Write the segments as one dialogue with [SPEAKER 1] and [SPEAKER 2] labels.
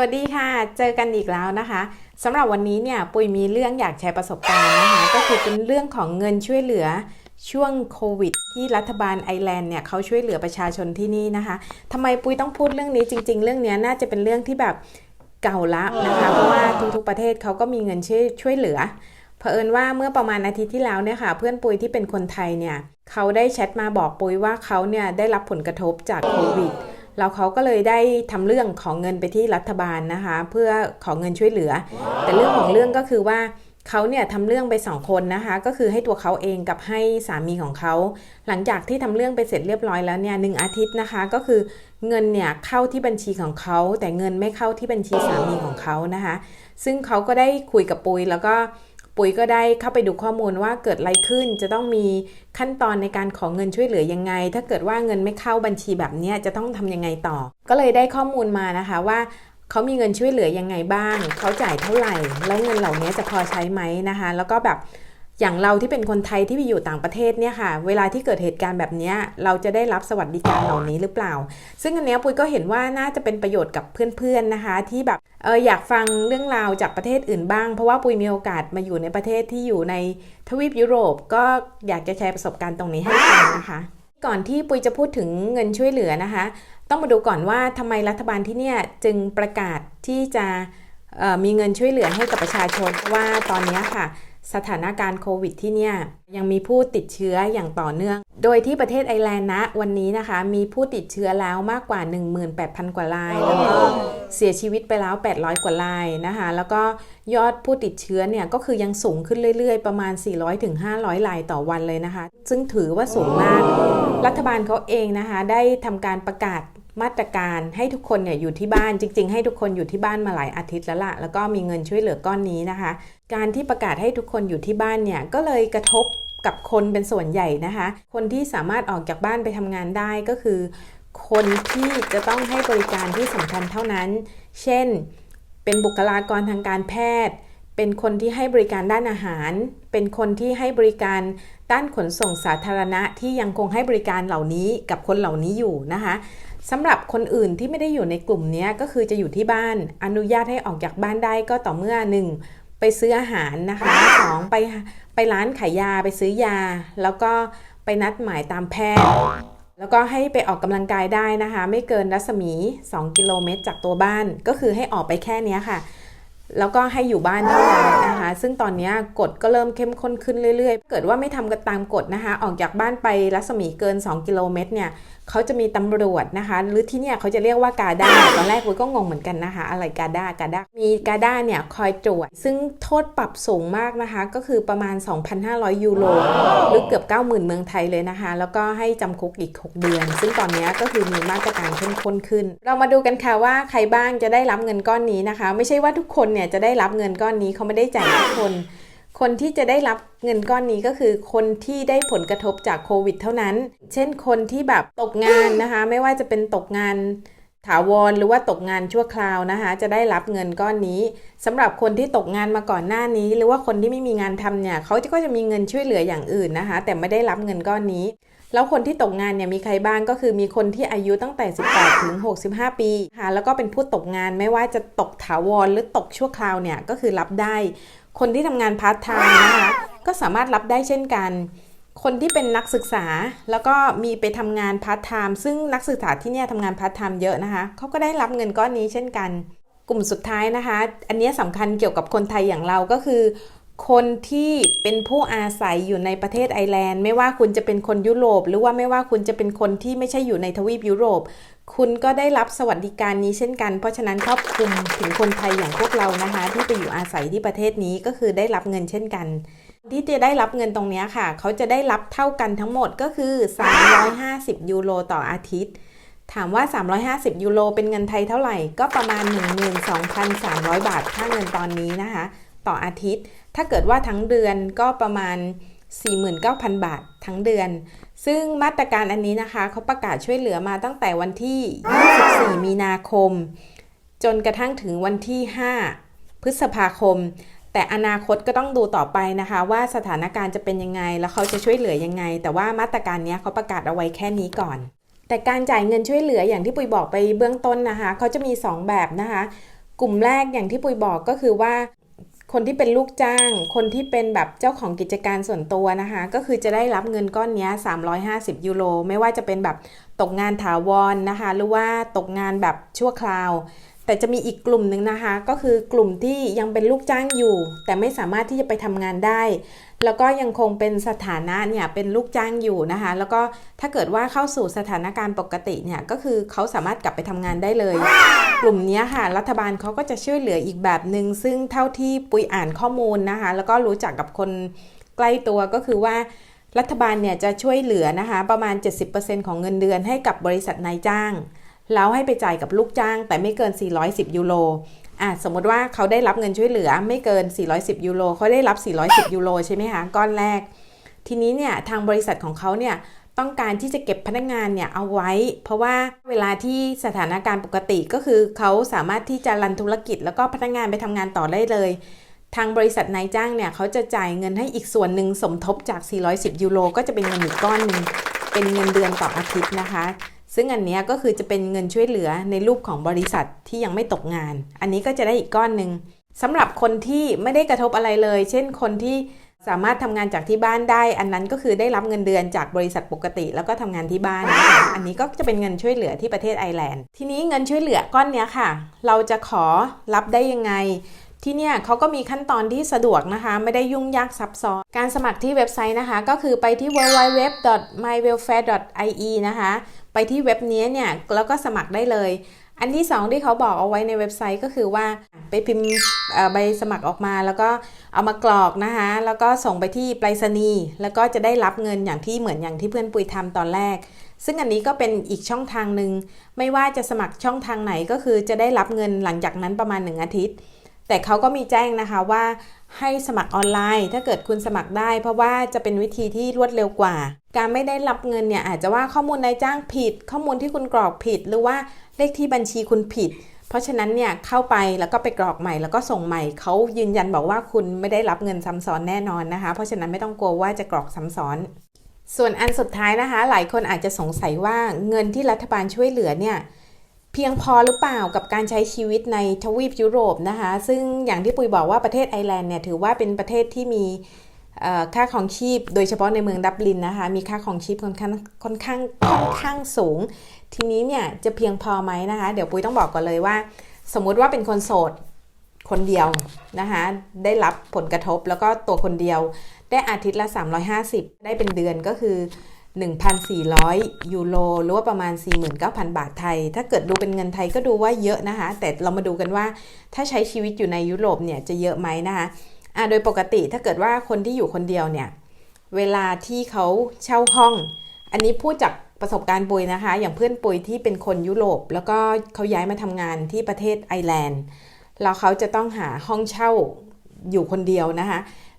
[SPEAKER 1] วัสดีค่ะ เจอกันอีกแล้วนะคะสำหรับวันนี้เนี่ยปุยมีเรื่องอยากแชร์ประสบการณ์นะคะก็คือเป็นเรื่องของเงินช่วยเหลือช่วงโควิด ที่รัฐบาลไอร์แลนด์เนี่ยเขาช่วยเหลือประชาชนที่นี่นะคะทำไมปุยต้องพูดเรื่องนี้จริง ๆ เรื่องนี้น่าจะเป็นเรื่องที่แบบเก่าละนะคะเพราะว่าทุกๆประเทศเขาก็มีเงินช่วยช่วยเหลือเผอิญว่าเมื่อประมาณอาทิตย์ที่แล้วเนี่ยค่ะ เพื่อนปุยที่เป็นคนไทยเนี่ยเขาได้แชทมาบอกปุยว่าเขาเนี่ยได้รับผลกระทบจากโควิด แล้วเขาก็เลยได้ทำเรื่องของเงินไปที่รัฐบาลนะคะ เพื่อขอเงินช่วยเหลือ แต่เรื่องของเรื่องก็คือว่าเขาเนี่ยทำเรื่องไปสองคนนะคะ ก็คือให้ตัวเขาเองกับให้สามีของเขา หลังจากที่ทำเรื่องไปเสร็จเรียบร้อยแล้วเนี่ยหนึ่งอาทิตย์นะคะ ก็คือเงินเนี่ยเข้าที่บัญชีของเขา แต่เงินไม่เข้าที่บัญชีสามีของเขานะคะ ซึ่งเขาก็ได้คุยกับปุยแล้วก็ ปุ๋ยก็ได้เข้าไปดูข้อมูลว่าเกิดอะไรขึ้น จะต้องมีขั้นตอนในการขอเงินช่วยเหลือยังไง ถ้าเกิดว่าเงินไม่เข้าบัญชีแบบนี้จะต้องทำยังไงต่อ ก็เลยได้ข้อมูลมานะคะว่าเขามีเงินช่วยเหลือยังไงบ้าง เขาจ่ายเท่าไหร่ แล้วเงินเหล่านี้จะพอใช้ไหมนะคะ แล้วก็แบบ อย่างเราที่เป็นคนไทยที่ไปอยู่ต่างประเทศเนี่ยค่ะ เวลาที่เกิดเหตุการณ์แบบนี้เราจะได้รับสวัสดิการเหล่านี้หรือเปล่า ซึ่งอันนี้ปุ้ยก็เห็นว่าน่าจะเป็นประโยชน์กับเพื่อนๆนะคะ ที่แบบเอออยากฟังเรื่องราวจากประเทศอื่นบ้าง เพราะว่าปุ้ยมีโอกาสมาอยู่ในประเทศที่อยู่ในทวีปยุโรป ก็อยากจะแชร์ประสบการณ์ตรงนี้ให้ฟังนะคะ ก่อนที่ปุ้ยจะพูดถึงเงินช่วยเหลือนะคะ ต้องมาดูก่อนว่าทำไมรัฐบาลที่เนี่ยจึงประกาศที่จะมีเงินช่วยเหลือให้กับประชาชนว่าตอนนี้ค่ะ สถานการณ์โควิดที่เนี่ยยังมีผู้ติดเชื้ออย่างต่อเนื่อง โดยที่ประเทศไอร์แลนด์นะวันนี้นะคะ มีผู้ติดเชื้อแล้วมากกว่า 18,000 กว่ารายแล้วก็เสียชีวิตไปแล้ว 800 กว่ารายนะคะ แล้วก็ยอดผู้ติดเชื้อเนี่ยก็คือยังสูงขึ้นเรื่อยๆ ประมาณ 400-500 รายต่อวันเลยนะคะ ซึ่งถือว่าสูงมาก รัฐบาลเขาเองนะคะ ได้ทำการประกาศ มาตรการให้ทุกคนเนี่ยอยู่ที่บ้านจริง ๆ ให้ทุกคนอยู่ที่บ้านมาหลายอาทิตย์แล้วล่ะแล้วก็มีเงินช่วยเหลือก้อนนี้นะคะ การที่ประกาศให้ทุกคนอยู่ที่บ้านเนี่ยก็เลยกระทบกับคนเป็นส่วนใหญ่นะคะ คนที่สามารถออกจากบ้านไปทำงานได้ก็คือ คนที่จะต้องให้บริการที่สำคัญเท่านั้น เช่น เป็นบุคลากรทางการแพทย์ เป็นคนที่ให้บริการด้านอาหาร เป็นคนที่ให้บริการด้านขนส่งสาธารณะที่ยังคงให้บริการเหล่านี้กับคนเหล่านี้อยู่นะคะ สำหรับคนอื่นที่ไม่ได้อยู่ในกลุ่มนี้ก็คือจะอยู่ที่บ้าน อนุญาตให้ออกจากบ้านได้ก็ต่อเมื่อ 1. ไปซื้ออาหารนะคะ 2. ไปไปร้านขายยาไปซื้อยา แล้วก็ไปนัดหมายตามแพทย์ แล้วก็ให้ไปออกกำลังกายได้นะคะ ไม่เกินรัศมี 2 กิโลเมตรจากตัวบ้าน ก็คือให้ออกไปแค่นี้ค่ะ แล้วก็ให้อยู่บ้านเท่านั้น นะคะ ซึ่งตอนนี้กฎก็เริ่มเข้มข้นขึ้นเรื่อยๆ เกิดว่าไม่ทำกันตามกฎนะคะ ออกจากบ้านไปรัศมีเกิน 2 กิโลเมตรเนี่ยเขาจะมีตำรวจนะคะ หรือที่เนี่ยเขาจะเรียกว่ากาดาตอนแรกวุ้ยก็งงเหมือนกันนะคะ อะไรกาดากาดามีกาดาเนี่ยคอยตรวจ ซึ่งโทษปรับสูงมากนะคะ ก็คือประมาณ 2,500 ยูโรหรือเกือบ 90,000 เมืองไทยเลยนะคะ แล้วก็ให้จำคุกอีก 6 เดือน ซึ่งตอนนี้ก็คือมีมาตรการเข้มข้นขึ้น เรามาดูกันค่ะว่าใครบ้างจะได้รับเงินก้อนนี้นะคะ ไม่ใช่ว่าทุกคนเนี่ยจะได้รับเงินก้อนนี้เขาไม่ได้จ่ายคน คนที่จะได้รับเงินก้อนนี้ก็คือคนที่ได้ผลกระทบจากโควิดเท่านั้น เช่นคนที่แบบตกงานนะคะ ไม่ว่าจะเป็นตกงานถาวรหรือว่าตกงานชั่วคราวนะคะ จะได้รับเงินก้อนนี้สำหรับคนที่ตกงานมาก่อนหน้านี้ หรือว่าคนที่ไม่มีงานทำเนี่ยเขาก็จะมีเงินช่วยเหลืออย่างอื่นนะคะ แต่ไม่ได้รับเงินก้อนนี้ แล้วคนที่ตกงานเนี่ยมีใครบ้างก็คือมีคนที่อายุตั้งแต่ 18 ถึง 65 ปีค่ะแล้วก็เป็นผู้ตกงานไม่ว่าจะตกถาวรหรือตกชั่วคราวเนี่ยก็คือรับได้ คนที่ทำงานพาร์ทไทม์นะคะก็สามารถรับได้เช่นกัน คนที่เป็นนักศึกษาแล้วก็มีไปทำงานพาร์ทไทม์ซึ่งนักศึกษาที่เนี่ยทำงานพาร์ทไทม์เยอะนะคะเขาก็ได้รับเงินก้อนนี้เช่นกัน กลุ่มสุดท้ายนะคะ อันนี้สำคัญเกี่ยวกับคนไทยอย่างเราก็คือ คนที่เป็นผู้อาศัยอยู่ในประเทศไอร์แลนด์ ไม่ว่าคุณจะเป็นคนยุโรป หรือว่าไม่ว่าคุณจะเป็นคนที่ไม่ใช่อยู่ในทวีปยุโรป คุณก็ได้รับสวัสดิการนี้เช่นกัน เพราะฉะนั้นครอบคลุมถึงคนไทยอย่างพวกเรานะคะ ที่ไปอยู่อาศัยที่ประเทศนี้ก็คือได้รับเงินเช่นกัน ที่จะได้รับเงินตรงนี้ค่ะ เขาจะได้รับเท่ากันทั้งหมดก็คือ 350 ยูโรต่ออาทิตย์ ถามว่า 350 ยูโรเป็นเงินไทยเท่าไหร่ก็ประมาณ 12,300 บาทค่าเงินตอนนี้นะคะ ต่ออาทิตย์ ถ้าเกิดว่าทั้งเดือนก็ประมาณ 49,000 บาททั้งเดือน ซึ่งมาตรการอันนี้นะคะเขาประกาศช่วยเหลือมาตั้งแต่วันที่ 24 มีนาคม จนกระทั่งถึงวันที่ 5 พฤษภาคม แต่อนาคตก็ต้องดูต่อไปนะคะ ว่าสถานการณ์จะเป็นยังไง แล้วเขาจะช่วยเหลือยังไง แต่ว่ามาตรการนี้เขาประกาศเอาไว้แค่นี้ก่อนแต่การจ่ายเงินช่วยเหลืออย่างที่ปุยบอกไปเบื้องต้นนะคะ เขาจะมี 2 แบบนะคะ กลุ่มแรกอย่างที่ปุยบอกก็คือว่า คนที่เป็นลูกจ้าง คนที่เป็นแบบเจ้าของกิจการส่วนตัวนะคะ ก็คือจะได้รับเงินก้อนนี้ย350 ยูโร ไม่ว่าจะเป็นแบบตกงานถาวรนะคะ หรือว่าตกงานแบบชั่วคราว แต่จะมีอีกกลุ่มหนึ่งนะคะ ก็คือกลุ่มที่ยังเป็นลูกจ้างอยู่ แต่ไม่สามารถที่จะไปทำงานได้ แล้วก็ยังคงเป็นสถานะเนี่ยเป็นลูกจ้างอยู่นะคะ แล้วก็ถ้าเกิดว่าเข้าสู่สถานการณ์ปกติเนี่ยก็คือเขาสามารถกลับไปทำงานได้เลย กลุ่มนี้ค่ะ รัฐบาลเขาก็จะช่วยเหลืออีกแบบหนึ่งซึ่งเท่าที่ปุยอ่านข้อมูลนะคะ แล้วก็รู้จักกับคนใกล้ตัวก็คือว่ารัฐบาลเนี่ยจะช่วยเหลือนะคะ ประมาณ 70%ของเงินเดือนให้กับบริษัทนายจ้าง แล้วให้ไปจ่ายกับลูกจ้าง แต่ไม่เกิน 410 ยูโรอะสมมติว่าเขาได้รับเงินช่วยเหลือไม่เกิน 410 ยูโรเขาได้รับ 410 ยูโรใช่ไหมคะก้อนแรก ทีนี้เนี่ยทางบริษัทของเขาเนี่ยต้องการที่จะเก็บพนักงานเนี่ยเอาไว้ เพราะว่าเวลาที่สถานการณ์ปกติก็คือเขาสามารถที่จะรันธุรกิจ แล้วก็พนักงานไปทำงานต่อได้เลย ทางบริษัทนายจ้างเนี่ยเขาจะจ่ายเงินให้อีกส่วนหนึ่งสมทบจาก 410 ยูโรก็จะเป็นเงินอีกก้อนหนึ่งเป็นเงินเดือนต่ออาทิตย์นะคะ ซึ่งอันนี้ก็คือจะเป็นเงินช่วยเหลือในรูปของบริษัทที่ยังไม่ตกงาน อันนี้ก็จะได้อีกก้อนหนึ่งสำหรับคนที่ไม่ได้กระทบอะไรเลย เช่นคนที่สามารถทำงานจากที่บ้านได้ อันนั้นก็คือได้รับเงินเดือนจากบริษัทปกติ แล้วก็ทำงานที่บ้าน อันนี้ก็จะเป็นเงินช่วยเหลือที่ประเทศไอร์แลนด์ ทีนี้เงินช่วยเหลือก้อนนี้ค่ะ เราจะขอรับได้ยังไง ที่เนี่ยเขาก็มีขั้นตอนที่สะดวกนะคะ ไม่ได้ยุ่งยากซับซ้อน การสมัครที่เว็บไซต์นะคะ ก็คือไปที่ www.mywelfare.ie นะคะ ไปที่เว็บนี้เนี่ยแล้วก็สมัครได้เลย อันที่ 2 ที่เขาบอกเอาไว้ในเว็บไซต์ก็คือว่าไปพิมพ์ใบสมัครออกมา แล้วก็เอามากรอกนะคะแล้วก็ส่งไปที่ไปรษณีย์แล้วก็จะได้รับเงินอย่างที่เหมือนอย่างที่เพื่อนปุยทำตอนแรก ซึ่งอันนี้ก็เป็นอีกช่องทางหนึ่งไม่ว่าจะสมัครช่องทางไหนก็คือจะได้รับเงินหลังจากนั้นประมาณ 1 อาทิตย์ แต่เขาก็มีแจ้งนะคะว่า ให้สมัครออนไลน์ ถ้าเกิดคุณสมัครได้ เพราะว่าจะเป็นวิธีที่รวดเร็วกว่า การไม่ได้รับเงินเนี่ยอาจจะว่าข้อมูลนายจ้างผิด ข้อมูลที่คุณกรอกผิด หรือว่าเลขที่บัญชีคุณผิด เพราะฉะนั้นเนี่ยเข้าไปแล้วก็ไปกรอกใหม่แล้วก็ส่งใหม่เขายืนยันบอกว่าคุณไม่ได้รับเงินซ้ำซ้อนแน่นอนนะคะ เพราะฉะนั้นไม่ต้องกลัวว่าจะกรอกซ้ำซ้อนส่วนอันสุดท้ายนะคะ หลายคนอาจจะสงสัยว่าเงินที่รัฐบาลช่วยเหลือเนี่ย เพียงพอหรือเปล่ากับการใช้ชีวิตในทวีปยุโรปนะคะ ซึ่งอย่างที่ปุยบอกว่าประเทศไอร์แลนด์เนี่ยถือว่าเป็นประเทศที่มีค่าของชีพโดยเฉพาะในเมืองดับลินนะคะ มีค่าของชีพค่อนข้างค่อนข้างค่อนข้างสูง ทีนี้เนี่ยจะเพียงพอไหมนะคะ เดี๋ยวปุยต้องบอกก่อนเลยว่า สมมุติว่าเป็นคนโสดคนเดียวนะคะได้รับผลกระทบแล้วก็ตัวคนเดียวได้อาทิตย์ละ 350 ได้เป็นเดือนก็คือ 1,400 ยูโรหรือว่าประมาณ 49,000 บาทไทย ถ้าเกิดดูเป็นเงินไทยก็ดูว่าเยอะนะคะ แต่เรามาดูกันว่าถ้าใช้ชีวิตอยู่ในยุโรปเนี่ยจะเยอะไหมนะคะอะโดยปกติถ้าเกิดว่าคนที่อยู่คนเดียวเนี่ยเวลาที่เขาเช่าห้อง อันนี้พูดจากประสบการณ์ปุยนะคะ อย่างเพื่อนปุยที่เป็นคนยุโรป แล้วก็เขาย้ายมาทำงานที่ประเทศไอร์แลนด์แล้วเขาจะต้องหาห้องเช่าอยู่คนเดียวนะคะ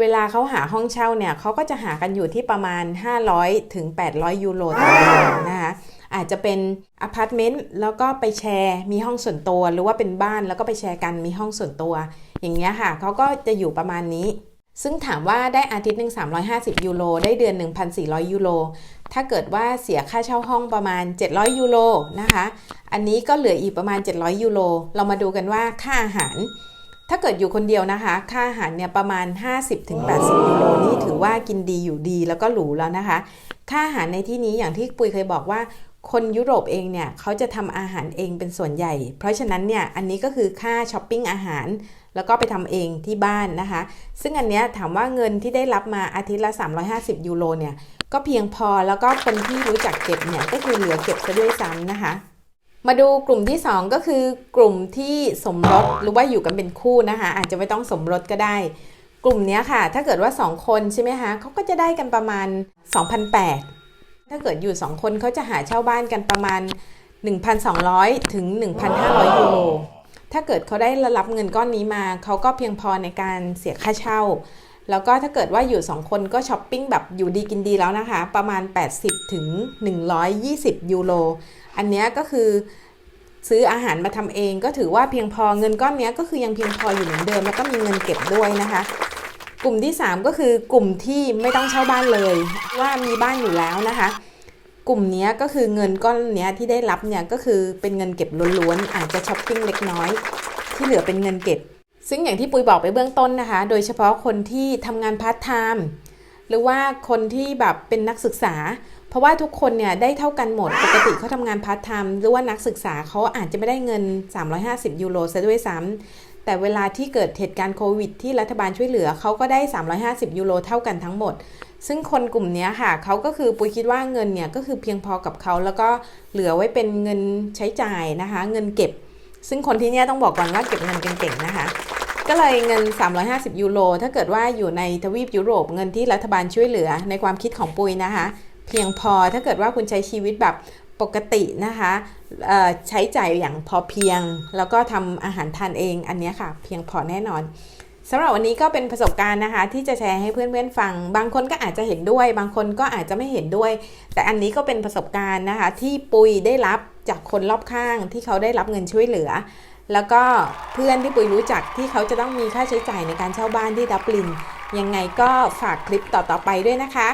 [SPEAKER 1] เวลาเขาหาห้องเช่าเนี่ยเขาก็จะหากันอยู่ที่ประมาณ 500ถึง800 ยูโรต่อเดือนนะคะอาจจะเป็นอพาร์ตเมนต์แล้วก็ไปแชร์มีห้องส่วนตัว หรือว่าเป็นบ้านแล้วก็ไปแชร์กันมีห้องส่วนตัว อย่างเงี้ยค่ะเขาก็จะอยู่ประมาณนี้ ซึ่งถามว่าได้อาทิตย์หนึ่ง350 ยูโรได้เดือน 1,400 ยูโรถ้าเกิดว่าเสียค่าเช่าห้องประมาณ 700 ยูโรนะคะ อันนี้ก็เหลืออีกประมาณ 700 ยูโรเรามาดูกันว่าค่าอาหาร ถ้าเกิดอยู่คนเดียวนะคะ ค่าอาหารเนี่ยประมาณ 50-80ยูโรนี่ถือว่ากินดีอยู่ดีแล้วก็หรูแล้วนะคะ ค่าอาหารในที่นี้อย่างที่ปุยเคยบอกว่า คนยุโรปเองเนี่ยเขาจะทำอาหารเองเป็นส่วนใหญ่ เพราะฉะนั้นเนี่ยอันนี้ก็คือค่าช้อปปิ้งอาหาร แล้วก็ไปทำเองที่บ้านนะคะ ซึ่งอันเนี้ยถามว่าเงินที่ได้รับมาอาทิตย์ละ 350ยูโรเนี่ยก็เพียงพอแล้วก็คนที่รู้จักเก็บเนี่ยก็คือเหลือเก็บซะด้วยซ้ำนะคะ มาดูกลุ่มที่ 2 ก็คือกลุ่มที่สมรสหรือว่าอยู่กันเป็นคู่นะคะอาจจะไม่ต้องสมรสก็ได้ กลุ่มนี้ค่ะ ถ้าเกิดว่า 2 คนใช่ไหมคะเขาก็จะได้กันประมาณ2,800ถ้าเกิดอยู่ 2 คนเขาจะหาเช่าบ้านกันประมาณ 1,200 ถึง 1,500 ยูโรถ้าเกิดเขาได้รับเงินก้อนนี้มา เขาก็เพียงพอในการเสียค่าเช่า แล้วก็ถ้าเกิดว่าอยู่ 2 คนก็ช้อปปิ้งแบบอยู่ดีกินดีแล้วนะคะ ประมาณ 80 ถึง 120 ยูโร อันนี้ก็คือซื้ออาหารมาทำเองก็ถือว่าเพียงพอเงินก้อนนี้ก็คือยังเพียงพออยู่เหมือนเดิม แล้วก็มีเงินเก็บด้วยนะคะ กลุ่มที่ 3 ก็คือกลุ่มที่ไม่ต้องเช่าบ้านเลย ว่ามีบ้านอยู่แล้วนะคะ กลุ่มนี้ก็คือเงินก้อนนี้ที่ได้รับเนี่ยก็คือเป็นเงินเก็บล้วนๆอาจจะช้อปปิ้งเล็กน้อย ที่เหลือเป็นเงินเก็บ ซึ่งอย่างที่ปุยบอกไปเบื้องต้นนะคะ โดยเฉพาะคนที่ทำงานพาร์ทไทม์หรือว่าคนที่แบบเป็นนักศึกษา เพราะว่าทุกคนเนี่ยได้เท่ากันหมด ปกติเขาทำงานพาร์ทไทม์หรือว่านักศึกษาเขาอาจจะไม่ได้เงิน 350 ยูโรซะด้วยซ้ำแต่เวลาที่เกิดเหตุการณ์โควิด ที่รัฐบาลช่วยเหลือเขาก็ได้ 350 ยูโรเท่ากันทั้งหมด ซึ่งคนกลุ่มนี้ค่ะเขาก็คือปุยคิดว่าเงินเนี่ยก็คือเพียงพอกับเขาแล้วก็เหลือไว้เป็นเงินใช้จ่ายนะคะ เงินเก็บ ซึ่งคนที่เนี่ยต้องบอกก่อนว่าเก็บเงินเก่งๆนะคะก็เลยเงิน 350 ยูโร ถ้าเกิดว่าอยู่ในทวีปยุโรป เงินที่รัฐบาลช่วยเหลือในความคิดของปุยนะคะ เพียงพอถ้าเกิดว่าคุณใช้ชีวิตแบบปกตินะคะใช้จ่ายอย่างพอเพียง แล้วก็ทำอาหารทานเองอันนี้ค่ะ เพียงพอแน่นอนสำหรับวันนี้ก็เป็นประสบการณ์นะคะ ที่จะแชร์ให้เพื่อนๆฟัง บางคนก็อาจจะเห็นด้วย บางคนก็อาจจะไม่เห็นด้วย แต่อันนี้ก็เป็นประสบการณ์นะคะ ที่ปุยได้รับจากคนรอบข้างที่เขาได้รับเงินช่วยเหลือ แล้วก็เพื่อนที่ปุยรู้จักที่เขาจะต้องมีค่าใช้จ่ายในการเช่าบ้านที่ดับลินยังไงก็ฝากคลิปต่อๆไปด้วยนะคะ